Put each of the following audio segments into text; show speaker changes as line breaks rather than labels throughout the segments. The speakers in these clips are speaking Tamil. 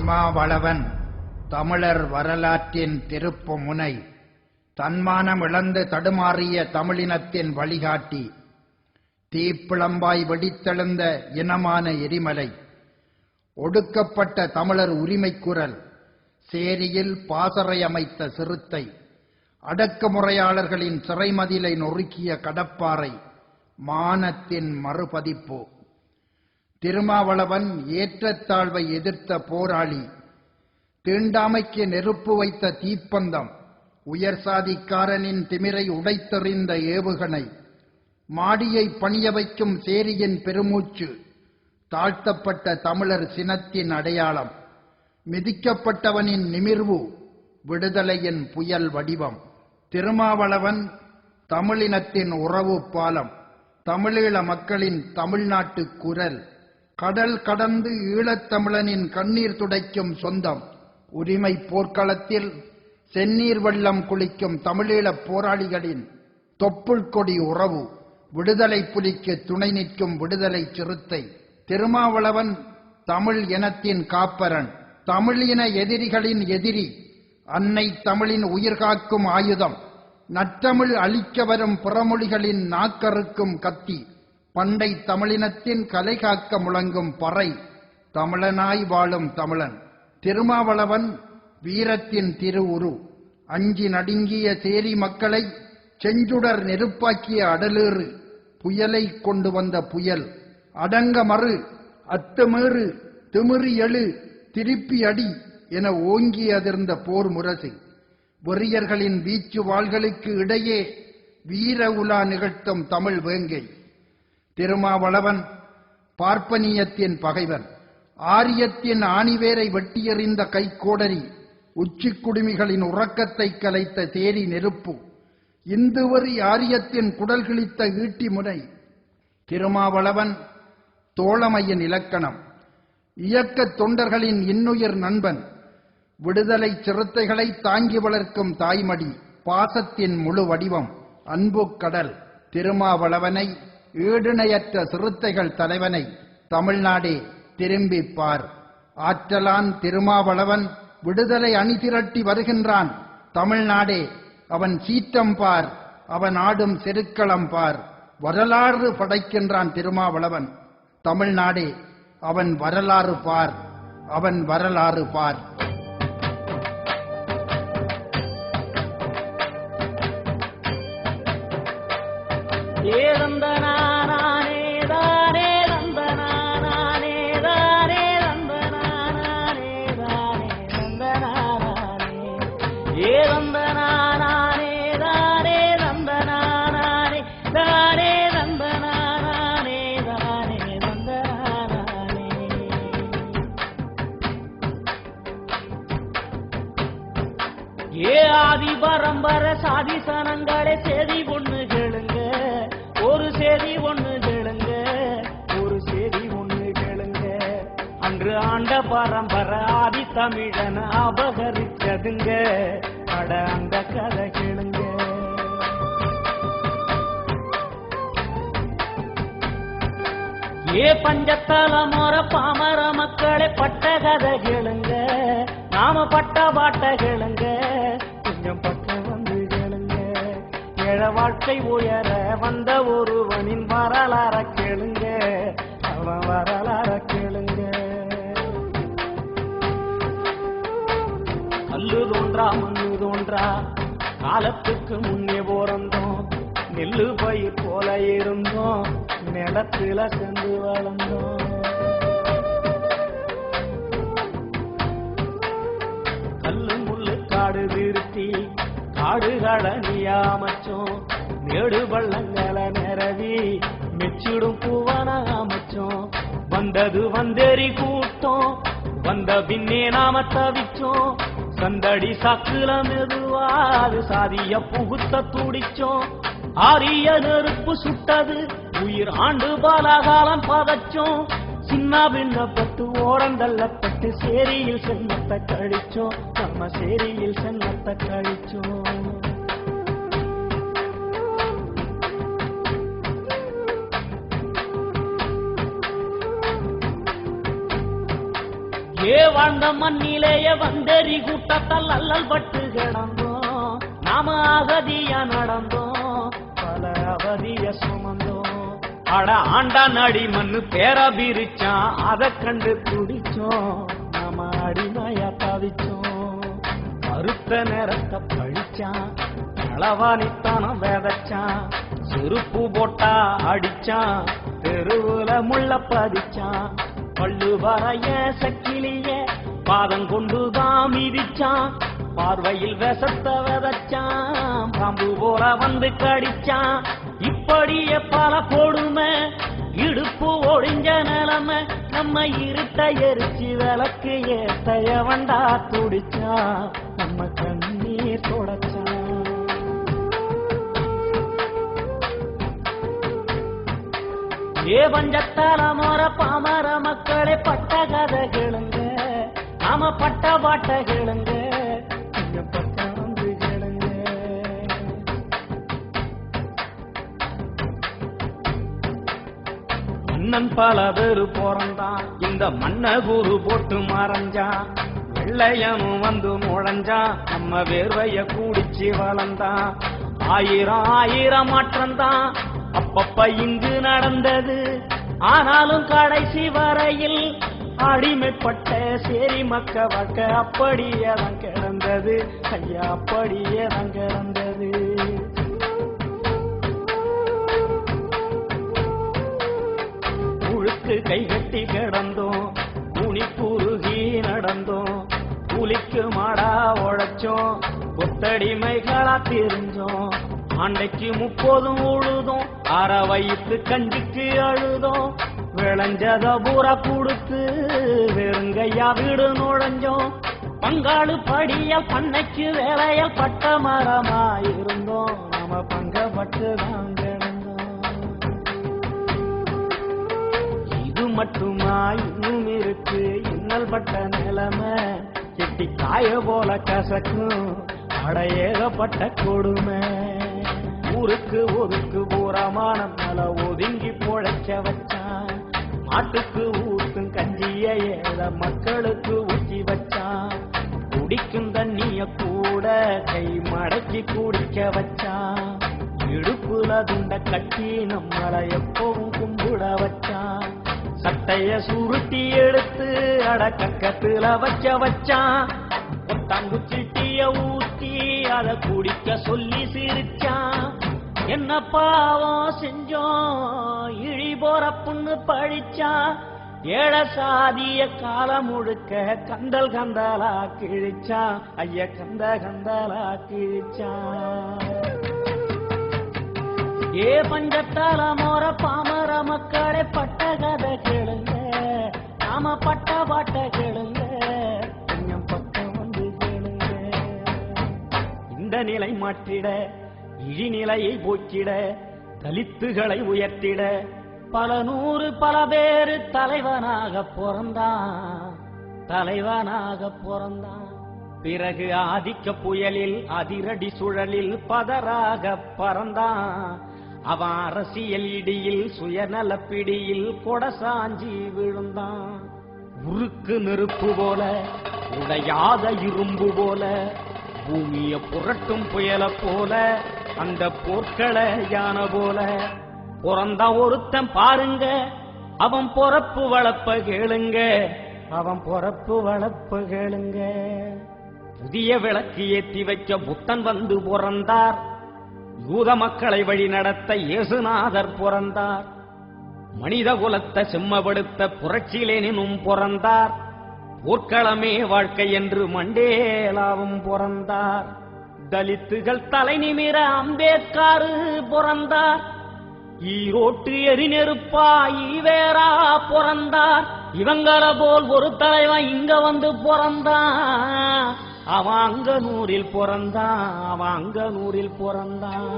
திருமாவளவன் தமிழர் வரலாற்றின் திருப்பு முனை தன்மானம் இழந்து தடுமாறிய தமிழினத்தின் வழிகாட்டி தீப்பிளம்பாய் வெடித்தெழுந்த இனமான எரிமலை ஒடுக்கப்பட்ட தமிழர் உரிமை குரல் சேரியில் பாசறை அமைத்த சிறுத்தை அடக்குமுறையாளர்களின் சிறைமதிலை நொறுக்கிய கடப்பாறை மானத்தின் மறுபதிப்பு. திருமாவளவன் ஏற்றத்தாழ்வை எதிர்த்த போராளி தீண்டாமைக்கு நெருப்பு வைத்த தீப்பந்தம் உயர் சாதிக்காரனின் திமிரை உடைத்தெறிந்த ஏவுகணை மாடியை பணிய வைக்கும் சேரியின் பெருமூச்சு தாழ்த்தப்பட்ட தமிழர் சினத்தின் அடையாளம் மிதிக்கப்பட்டவனின் நிமிர்வு விடுதலையின் புயல் வடிவம். திருமாவளவன் தமிழினத்தின் உறவு பாலம் தமிழீழ மக்களின் தமிழ்நாட்டு குரல். கடல் கடந்து ஈழத்தமிழனின் கண்ணீர் துடைக்கும் சொந்தம். உரிமை போர்க்களத்தில் செந்நீர் வெள்ளம் குளிக்கும் தமிழீழப் போராளிகளின் தொப்புள் கொடி உறவு. விடுதலை புலிக்கு துணை நிற்கும் விடுதலை சிறுத்தை. திருமாவளவன் தமிழ் இனத்தின் காப்பரன். தமிழின எதிரிகளின் எதிரி. அன்னை தமிழின் உயிர்காக்கும் ஆயுதம். நற்றமிழ் அழிக்க வரும் புறமொழிகளின் நாக்கறுக்கும் கத்தி. பண்டை தமிழினத்தின் கலை காக்க முழங்கும் பறை தமிழனாய் வாழும் தமிழன். திருமாவளவன் வீரத்தின் திருவுரு அஞ்சி நடுங்கிய சேரி மக்களை செஞ்சுடர் நெருப்பாக்கிய அடலேறு புயலை கொண்டு வந்த புயல். அடங்க மறு அத்துமீறு திமிரி எழு திருப்பி அடி என ஓங்கி அதிர்ந்த போர் முரசு. வெறியர்களின் வீச்சு வாள்களுக்கு இடையே வீர உலா நிகழ்த்தும் தமிழ் வேங்கை. திருமாவளவன் பார்ப்பனியத்தின் பகைவன் ஆரியத்தின் ஆணிவேரை வெட்டியெறிந்த கைக்கோடரி உச்சி குடுமிகளின் உறக்கத்தை கலைத்த தேரி நெருப்பு இந்துவரி ஆரியத்தின் குடல் கிழித்த ஈட்டி முனை. திருமாவளவன் தோழமையின் இலக்கணம். இயக்கத் தொண்டர்களின் இன்னுயிர் நண்பன் விடுதலை சிறுத்தைகளை தாங்கி வளர்க்கும் தாய்மடி பாசத்தின் முழு வடிவம் அன்பு கடல். திருமாவளவனை ஈடுணையற்ற சிறுத்தைகள் தலைவனை தமிழ்நாடே திரும்பிப் பார். ஆற்றலான் திருமாவளவன் விடுதலை அணி திரட்டி வருகின்றான். தமிழ்நாடே அவன் சீற்றம் பார் அவன் ஆடும் செருக்களம் பார். வரலாறு படைக்கின்றான் திருமாவளவன். தமிழ்நாடே அவன் வரலாறு பார் அவன் வரலாறு பார்.
பரம்பர சாதி சனங்களே செதி ஒண்ணு கேளுங்க. ஒரு செதி ஒண்ணு கேளுங்க. ஒரு செதி ஒண்ணு கேளுங்க. அன்று ஆண்ட பரம்பர ஆதி தமிழன் அபகரிச்சதுங்க. அட அந்த கதை கேளுங்க. ஏ பஞ்சத்தல மோர பாமர மக்களை பட்ட கதை கேளுங்க. நாம பட்ட பாட்ட கேளுங்க. ஏழ வாழ்க்கை உயர வந்த ஒருவனின் வரலாற கேளுங்க. அவன் வரலாற கேளுங்க. கல்லு தோன்றா மண்ணு தோன்றா காலத்துக்கு முன்னே போறந்தோம். நெல்லு பயிர் போல இருந்தோம். நிலத்துல சென்று வளர்ந்தோம். கல்லு முள்ளு காடு திருத்தி காடுகளை நீயாமச்சோம் ஏழு பள்ளங்களை நிறவி மெச்சிடும் பூவன அமைச்சோம் வந்தது வந்தேறி கூட்டம். வந்த பின்னே நாம தவிச்சோம். சந்தடி சாக்குல மெதுவாது சாதிய புகுத்த துடிச்சோம். ஆரிய நெருப்பு சுட்டது உயிர் ஆண்டு பாலாகாலம் பதச்சோம். சின்ன பின்னப்பட்டு ஓரந்தள்ளப்பட்டு சேரியில் சென்னத்தை கழிச்சோம். நம்ம சேரியில் சென்னத்தை கழிச்சோம். ஏ வாழ்ந்த மண்ணிலேயே வந்தேறி கூட்டத்தால் அல்லல் பட்டு கிடந்தோம். நாம அகதியா நடந்தோம். பல அவதிய சுமந்தோம். அட ஆண்டா நடி மண்ணு பேரா பிரிச்சான் அதை கண்டு குடிச்சோம் நாம அடிமையா தவிச்சோம். மறுத்த நேரத்தை பழிச்சான். களவாணித்தானம் வேதச்சான். செருப்பு போட்டா அடிச்சான். தெருவுல முள்ள பதிச்சான். பள்ளு வரைய சக்கிலிய பாதம் கொண்டுதான் மிதிச்சான். பார்வையில் விசத்த விதச்சான். பாம்பு போல வந்து கடிச்சான். இப்படியே பல கொடுமை இடுப்பு ஒழிஞ்ச நிலமை. நம்ம இருட்ட எரிச்சு விளக்கு ஏத்தைய வண்டா துடிச்சான். நம்ம கண்ணீர் தொடக்க ஏ பஞ்சத்தால மோர பாமர மக்களே பட்ட கதை கேளுங்க நாம பட்ட பாட்ட கேளுங்க கொஞ்சம் கேளுங்க மன்னன் பல பேரு போறந்தான். இந்த மன்ன குரு போட்டு மறைஞ்சான். வெள்ளையனும் வந்து முழஞ்சான். நம்ம வேர்வைய கூடிச்சு வளர்ந்தான். ஆயிரம் ஆயிரம் மாற்றம்தான் அப்பப்ப இங்கு நடந்தது. ஆனாலும் கடைசி வரையில் அடிமைப்பட்ட சேரி மக்க வக்க அப்படியே தான் கிடந்தது. ஐயா அப்படியே தான் கிடந்தது. முழுக்கு கைகட்டி கிடந்தோம். துணி குறுகி நடந்தோம். புலிக்கு மாடா உழைச்சோம். கொத்தடிமைகளா தெரிஞ்சோம். அன்னைக்கு முப்போதும் உழுதும் அற வயிற்று கஞ்சிக்கு அழுதோம் விளைஞ்சத பூரா கொடுத்து வெறுங்கையா வீடு நுழைஞ்சோம். பங்காளு படிய பண்ணைக்கு வேலைய பட்ட மரமா இருந்தோம். நாம பங்கப்பட்டு தான் இது மட்டுமா? இன்னும் இருக்கு. இன்னல் பட்ட நிலைமை. செட்டி காய போல கசக்கும். அடையேகப்பட்ட கொடுமை. ஊருக்கு ஒதுக்கு பூரமான மல ஒதுங்கி பொழைக்க வச்சான். மாட்டுக்கு ஊத்தும் கஞ்சிய ஏழை மக்களுக்கு ஊற்றி வச்சான். குடிக்கும் தண்ணிய கூட கை மடக்கி குடிக்க வச்சான். இடுப்புல துண்ட கட்டி நம்மளை எப்பவும் கும்பிட வச்சான். சட்டைய சுருட்டி எடுத்து அட கக்கத்துல வச்ச வச்சான். தங்குச்சிட்டு புளிய ஊத்தி அத குடிக்க சொல்லி சிரிச்சான் என்ன பாவம் செஞ்சோம்? இழி போற புண்ணு பழிச்சான் ஏழ சாதிய காலம் முழுக்க கந்தல் கந்தலா கிழிச்சான் ஐய கந்த கந்தலா கிழிச்சான் ஏ பஞ்சத்தால மோர பாமர மக்களை பட்ட நிலை மாற்றிட இழிநிலையை போக்கிட தலித்துகளை உயர்த்திட. பல நூறு பல பேரு தலைவனாக பிறந்தான். தலைவனாக பிறந்தான். பிறகு ஆதிக்க புயலில் அதிரடி சுழலில் பதராக பறந்தான். அவன் அரசியல் இடியில் சுயநல பிடியில் கொடசாஞ்சி விழுந்தான். உருக்கு நெருப்பு போல உடையாத இரும்பு போல பூமிய புரட்டும் புயல போல அந்த போர்க்கள யானை போல. பிறந்த ஒருத்தன் பாருங்க அவன் பொறப்பு வளப்ப கேளுங்க. அவன் பொறப்பு வளப்ப கேளுங்க. புதிய விளக்கு ஏற்றி வைக்க புத்தன் வந்து பிறந்தார். யூத மக்களை வழி நடத்த இயேசுநாதர் பிறந்தார். மனித குலத்தை செம்மப்படுத்த புரட்சியிலேனும் பிறந்தார். போர்க்களமே வாழ்க்கை என்று மண்டேலாவும் பிறந்தார். தலித்துகள் தலை நிமிர அம்பேத்காரு பிறந்தார். ஈரோட்டு எரிநெருப்பா ஈவேரா பிறந்தார். இவங்கள போல் ஒரு தலைவன் இங்க வந்து பிறந்தான். அவாங்க நூறில் பிறந்தான். அவன் நூறில் பிறந்தான்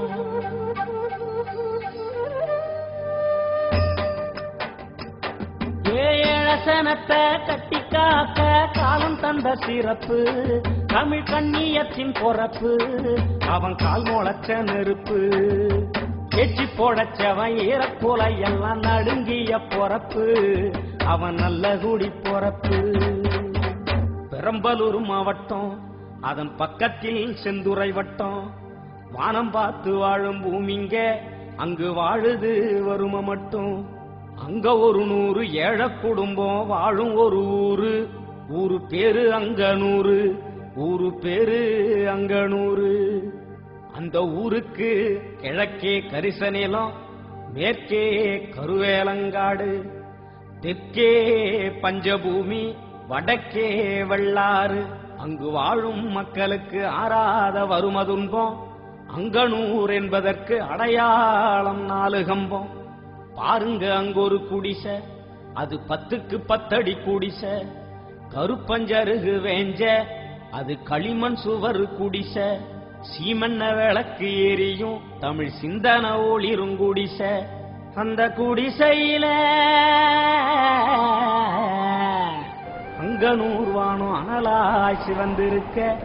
ஏழசனத்தை கட்டி காக்க காலம் தந்த சிறப்பு தமிழ் கண்ணியத்தின் பொறப்பு அவன் கால் முளைச்ச நெருப்பு எச்சி போடச்சவன் ஈரப்போல எல்லாம் நடுங்கிய பொறப்பு அவன் நல்ல குடி பொறப்பு. பெரம்பலூர் மாவட்டம் அதன் பக்கத்தில் செந்துறை வட்டம் வானம் பார்த்து வாழும் பூமிங்க அங்கு வாழுது வரும மட்டும். அங்க ஒரு நூறு ஏழை குடும்பம் வாழும் ஒரு ஊரு. ஊரு பேரு அங்கனூரு. ஊரு பேரு அங்கனூரு. அந்த ஊருக்கு கிழக்கே கரிச நிலம் மேற்கே கருவேலங்காடு தெற்கே பஞ்சபூமி வடக்கே வெள்ளாறு அங்கு வாழும் மக்களுக்கு ஆறாத வருமதுன்பம் அங்கனூர் என்பதற்கு அடையாளம் நாலு கம்பம் பாருங்க அங்க ஒரு குடிசை. அது பத்துக்கு பத்தடி குடிசை. கருப்பஞ்சருகு வேஞ்ச அது களிமண் சுவர் குடிசை. சீமண்ண விளக்கு எரியும் தமிழ் சிந்தன ஒளிரும் குடிசை. அந்த குடிசையில அங்க வானம் அனலாய் சிவந்திருக்க.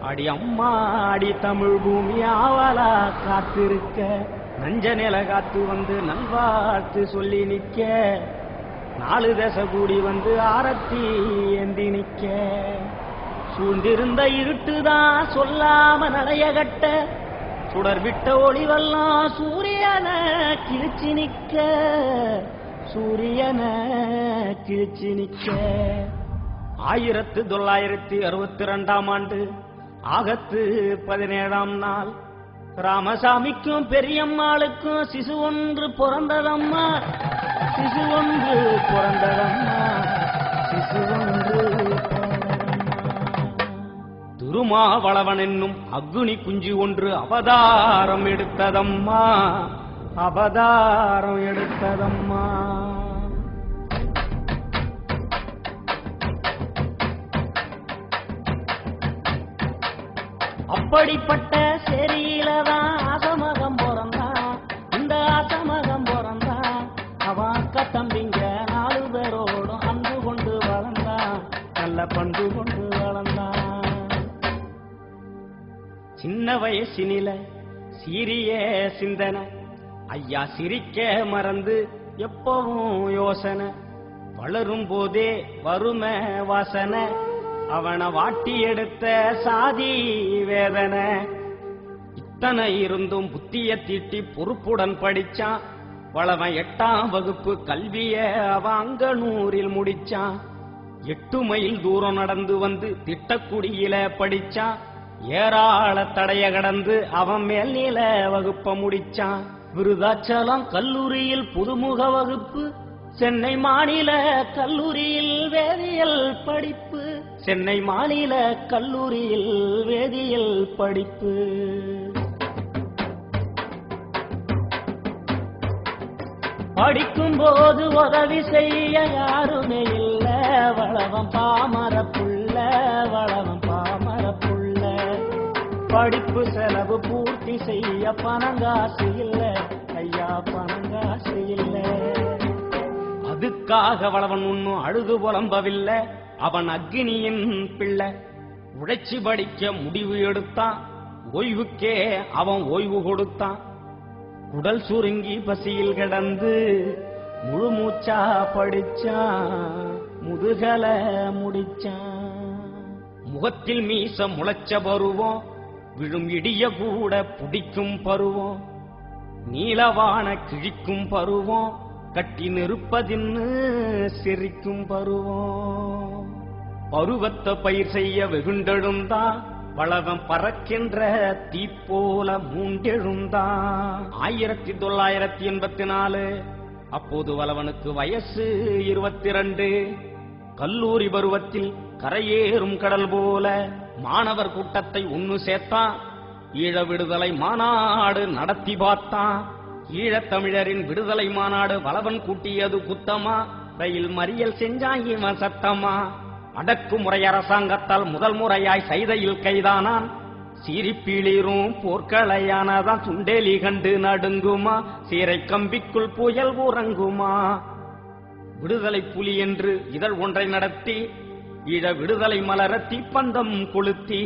அடி அம்மா அடி தமிழ் பூமி ஆவலா காத்திருக்க. நஞ்ச நில காத்து வந்து நல்வாழ்த்து சொல்லி நிக்க நாலு தசை கூடி வந்து ஆரத்தி ஏந்தி நிக்க சூழ்ந்திருந்த இருட்டுதான் சொல்லாம நடைய கட்ட சுடர் விட்ட ஒளிவெல்லாம் சூரியன கிழிச்சு நிக்க சூரியன கிழிச்சு நிக்க ஆயிரத்து தொள்ளாயிரத்தி அறுபத்தி ரெண்டாம் ஆண்டு ஆகத்து பதினேழாம் நாள் ராமசாமிக்கும் பெரியம்மாளுக்கும் சிசு ஒன்று பிறந்ததம்மா. சிசு ஒன்று பிறந்ததம்மா. சிசு ஒன்று திருமாவளவன் என்னும் அக்னி குஞ்சு ஒன்று அவதாரம் எடுத்ததம்மா. அவதாரம் எடுத்ததம்மா. அப்படிப்பட்ட தெரியலதான் ஆசமகம் பிறந்தான் இந்த ஆசமகம் பிறந்தான் அவன் அக்கா தம்பிங்க நாலு பேரோடும் அன்பு கொண்டு வளர்ந்தான் நல்ல பண்பு கொண்டு வளர்ந்தான் சின்ன வயசினில சிறிய சிந்தனை. ஐயா சிரிக்க மறந்து எப்பவும் யோசனை. வளரும் போதே வறுமை வாசனை. அவனை வாட்டி எடுத்த சாதி வேதனை. புத்தனை இருந்தும் புத்திய தீட்டி பொறுப்புடன் படிச்சான். வளவன் எட்டாம் வகுப்பு கல்விய அவன் அங்கனூரில் முடிச்சான். எட்டு மைல் தூரம் நடந்து வந்து திட்டக்குடியில படிச்சான். ஏராள தடைய கடந்து அவன் மேல் நீல வகுப்ப முடிச்சான். விருதாச்சலம் கல்லூரியில் புதுமுக வகுப்பு சென்னை மாநில கல்லூரியில் வேதியியல் படிப்பு சென்னை மாநில கல்லூரியில் வேதியியல் படிப்பு. படிக்கும் போது உதவி செய்ய யாருமே இல்ல. வளவம் பாமர புள்ள வளவம் பாமர புள்ள. படிப்பு செலவு பூர்த்தி செய்ய பணங்காசு இல்ல. ஐயா பணங்காசு இல்ல. அதுக்காக வளவன் ஒன்னும் அழுது புலம்பவில்லை. அவன் அக்னியின் பிள்ளை. உழைச்சி படிக்க முடிவு எடுத்தான். ஓய்வுக்கே அவன் ஓய்வு கொடுத்தான். உடல் சுருங்கி பசியில் கிடந்து முழு மூச்சா படிச்சான் முதுகல முடிச்சான் முகத்தில் மீச முளைச்ச பருவம் விழும் இடிய கூட புடிக்கும் பருவம். நீலவான கிழிக்கும் பருவம் கட்டி நிறுப்பதின்னு சிரிக்கும் பருவம். பருவத்தை பயிர் செய்ய வெகுண்டெழுந்தான் வளவன் பறக்கின்ற தீப்போல மூண்டெழுந்தான் ஆயிரத்தி தொள்ளாயிரத்தி எண்பத்தி நாலு அப்போது வளவனுக்கு வயசு இருபத்தி ரெண்டு கல்லூரி பருவத்தில் கரையேறும் கடல் போல மாணவர் கூட்டத்தை ஒன்னு சேர்த்தான் ஈழ விடுதலை மாநாடு நடத்தி பார்த்தான் ஈழத்தமிழரின் விடுதலை மாநாடு வளவன் கூட்டியது குத்தமா ரயில் மறியல் செஞ்சாங்க சத்தமா. அடக்குமுறை அரசாங்கத்தால் முதல் முறையாய் சைதையில் கைதானான். சீரிப்பீளிரும் போர்க்களையானதான் சுண்டேலி கண்டு நடுங்குமா. சீரை கம்பிக்குள் புயல் உறங்குமா. விடுதலை புலி என்று இதழ் ஒன்றை நடத்தி ஈழ விடுதலை மலர தீப்பந்தம் கொளுத்தி.